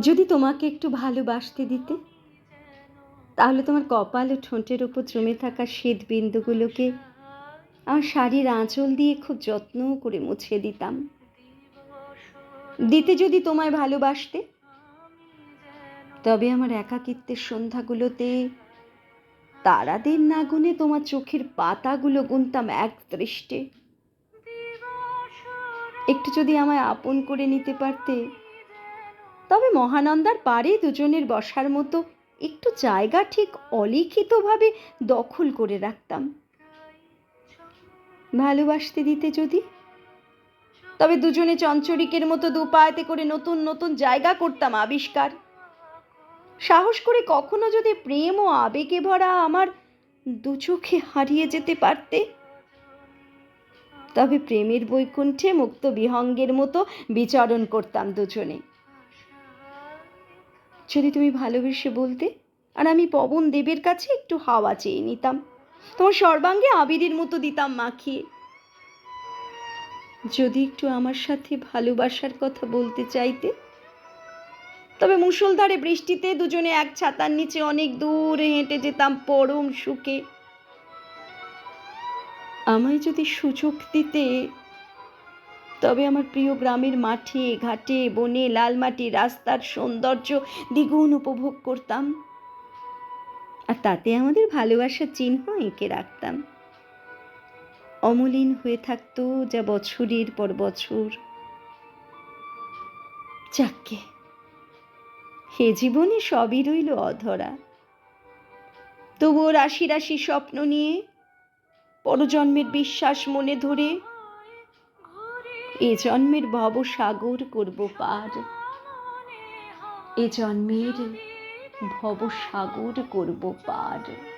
যদি তোমাকে একটু ভালোবাসতে দিতে, তাহলে তোমার কপাল ও ঠোঁটের ওপর জমে থাকা শীত বিন্দুগুলোকে আমার শাড়ির আঁচল দিয়ে খুব যত্ন করে মুছে দিতাম। দিতে যদি তোমায় ভালোবাসতে, তবে আমার একাকিত্বের সন্ধ্যাগুলোতে তারাদের না গুনে তোমার চোখের পাতাগুলো গুনতাম এক দৃষ্টে। একটু যদি আমায় আপন করে নিতে পারতে তবে মহানন্দার পারে দুজনের বসার মতো একটু জায়গা ঠিক অলিখিতভাবে দখল করে রাখতাম। ভালোবাসতে দিতে যদি। তবে দুজনে চঞ্চরিকের মতো দু পায়েতে করে নতুন নতুন জায়গা করতাম আবিষ্কার। সাহস করে কখনো যদি প্রেম ও আবেগে ভরা আমার দু চোখে হারিয়ে যেতে পারতে। তবে প্রেমের বৈকুণ্ঠে মুক্ত বিহঙ্গের মতো বিচরণ করতাম দুজনে। যদি তুমি ভালোবেসে বলতে, আর আমি পবন দেবের কাছে একটু হাওয়া চেয়ে নিতাম। তোমার সর্বাঙ্গে আবিরের মতো দিতাম মাখিয়ে। যদি একটু আমার সাথে ভালোবাসার কথা বলতে চাইতে, তবে মুষলধারে বৃষ্টিতে দুজনে এক ছাতার নিচে অনেক দূরে হেঁটে যেতাম পরম সুখে। আমায় যদি সুযোগ দিতে তবে আমার প্রিয় গ্রামের মাঠে, ঘাটে, বনে, লাল মাটি, রাস্তার সৌন্দর্য দ্বিগুণ উপভোগ করতাম। আর তাতে আমাদের ভালোবাসার চিহ্ন এঁকে রাখতাম। অমলিন হয়ে থাকতো যা বছরের পর বছর। যাকে হে জীবনে সবই রইল অধরা। তবুও রাশি রাশি স্বপ্ন নিয়ে, পরজন্মের বিশ্বাস মনে ধরে এ জন্মের ভবসাগর করব পার। এ জন্মের ভবসাগর করব পার।